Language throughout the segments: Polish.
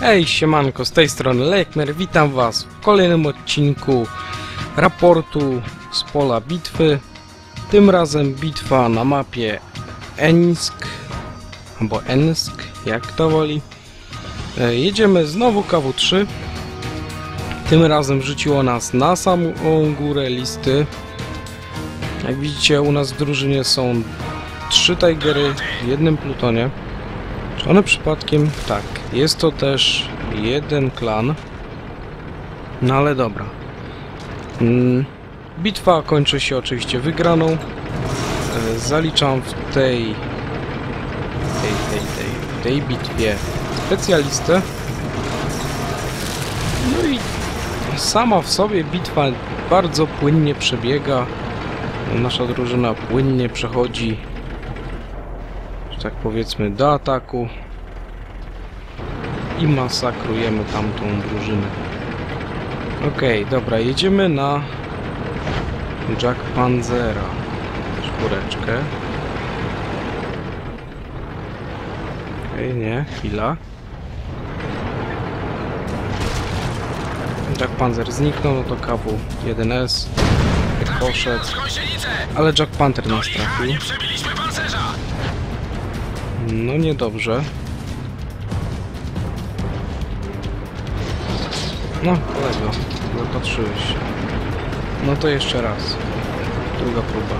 Hej, siemanko, z tej strony Lechner, witam was w kolejnym odcinku raportu z pola bitwy. Tym razem bitwa na mapie Ensk, albo Ensk, jak to woli. E, Jedziemy znowu KW3. Tym razem rzuciło nas na samą górę listy. Jak widzicie, u nas w drużynie są trzy Tigery w jednym plutonie. One przypadkiem... Tak, jest to też jeden klan. No ale dobra. Mm, bitwa kończy się oczywiście wygraną. E, Zaliczam w tej... tej, tej, tej, tej bitwie specjalistę. No i sama w sobie bitwa bardzo płynnie przebiega. Nasza drużyna płynnie przechodzi tak powiedzmy, do ataku i masakrujemy tamtą drużynę. Okej, dobra, jedziemy na Jack Panzera. Czwóreczkę. Okej, nie, chwila. Jack Panzer zniknął, no to KW 1S poszedł, ale Jack Panther nas trafił. No niedobrze. No, kolego, zapatrzyłeś się. No to jeszcze raz. Druga próba.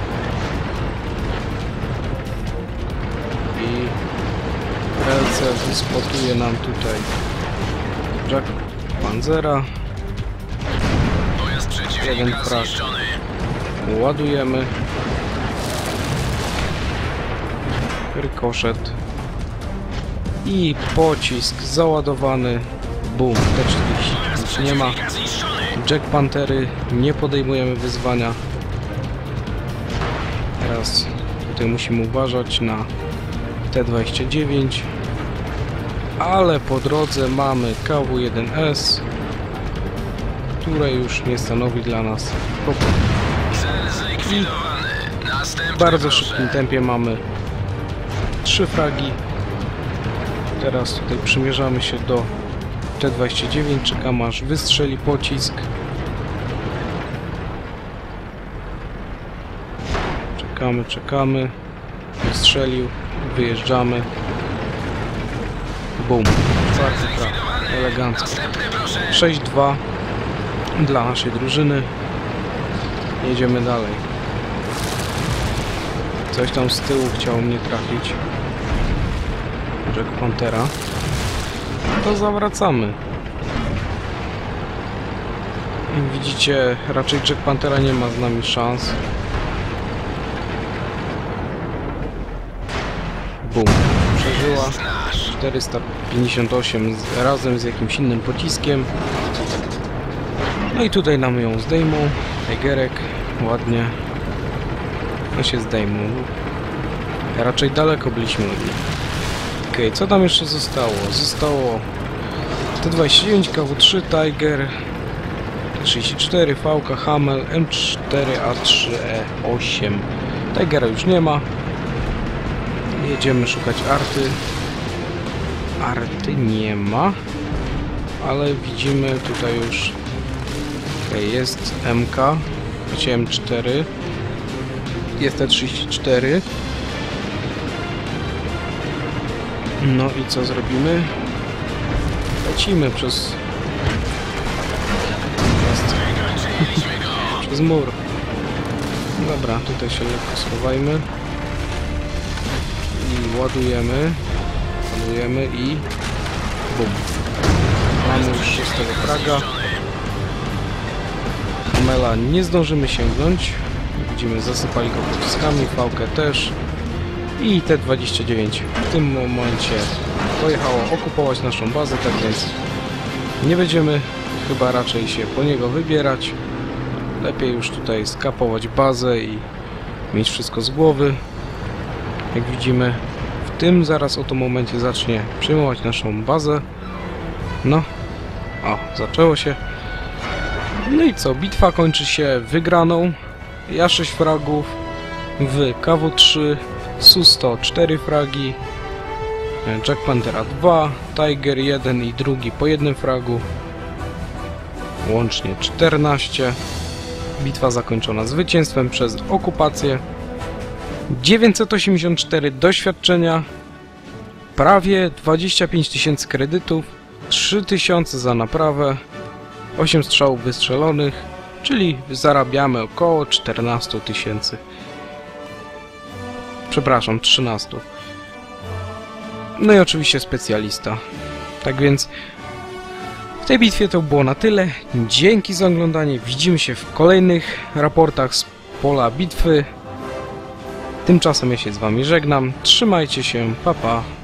I LC wyspotuje nam tutaj Jack Panzera. Jeden zniszczony. Ładujemy. Rykoszet. I pocisk załadowany. Bum. T40 nic nie ma. Jack Pantery. Nie podejmujemy wyzwania. Teraz tutaj musimy uważać na T29. Ale po drodze mamy KW1S, które już nie stanowi dla nas problemu. Następny W bardzo szybkim tempie mamy trzy fragi. Teraz tutaj przymierzamy się do T29, czekamy aż wystrzeli pocisk. Czekamy, czekamy. Wystrzelił, wyjeżdżamy. Bum. Czwarty frag. Elegancko. Następny proszę. 6-2 dla naszej drużyny. Jedziemy dalej. Coś tam z tyłu chciało mnie trafić. Jack Pantera. To zawracamy. I Widzicie, raczej Jack Pantera nie ma z nami szans. Bum. Przeżyła. 458 z, razem z jakimś innym pociskiem. No i tutaj nam ją zdejmą. Tigerek, ładnie. No się zdejmą. Raczej daleko byliśmy od nich. Okej, co tam jeszcze zostało? Zostało T29, KW3, Tiger, T34, VK, Hamel, M4A3E8. Tigera już nie ma. Jedziemy szukać arty. Arty nie ma, ale widzimy tutaj już okay, jest MK, znaczy M4 jest T34 no i co zrobimy? Lecimy przez przez mur dobra, tutaj się lekko schowajmy i ładujemy ładujemy i bum mamy już szóstego fraga Mela nie zdążymy sięgnąć widzimy zasypali go pociskami VK też. I T29 w tym momencie pojechało okupować naszą bazę tak więc nie będziemy chyba raczej się po niego wybierać. Lepiej już tutaj skapować bazę i mieć wszystko z głowy. Jak widzimy w tym zaraz oto momencie zacznie przejmować naszą bazę. No o, zaczęło się. No i co, bitwa kończy się wygraną ja 6 fragów w KW3 Susto 4 fragi Jack Panthera 2, Tiger 1 i drugi po jednym fragu. Łącznie 14. Bitwa zakończona zwycięstwem przez okupację. 984 doświadczenia, prawie 25 tysięcy kredytów, 3000 za naprawę, 8 strzałów wystrzelonych, czyli zarabiamy około 14 tysięcy. Przepraszam, 13. No i oczywiście specjalista. Tak więc w tej bitwie to było na tyle. Dzięki za oglądanie. Widzimy się w kolejnych raportach z pola bitwy. Tymczasem ja się z Wami żegnam. Trzymajcie się. Pa pa.